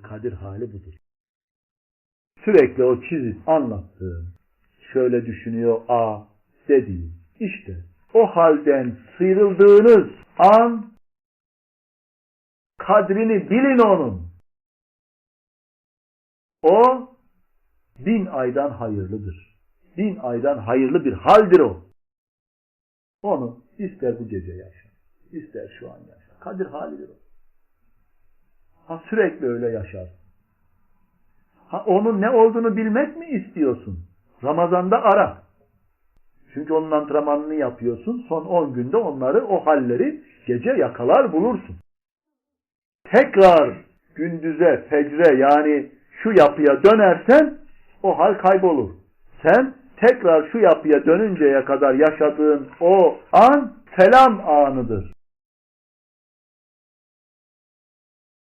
Kadir hali budur. Sürekli o çizip anlattığı, şöyle düşünüyor A dediği, işte o halden sıyrıldığınız an kadrini bilin onun. O bin aydan hayırlıdır. Bin aydan hayırlı bir haldir o. Onu ister bu gece yaşa, ister şu an yaşa. Kadir halidir o. Ha sürekli öyle yaşar. Ha onun ne olduğunu bilmek mi istiyorsun? Ramazanda ara. Çünkü onun antrenmanını yapıyorsun. Son 10 günde onları, o halleri gece yakalar bulursun. Tekrar gündüze, fecre yani şu yapıya dönersen o hal kaybolur. Sen tekrar şu yapıya dönünceye kadar yaşadığın o an selam anıdır.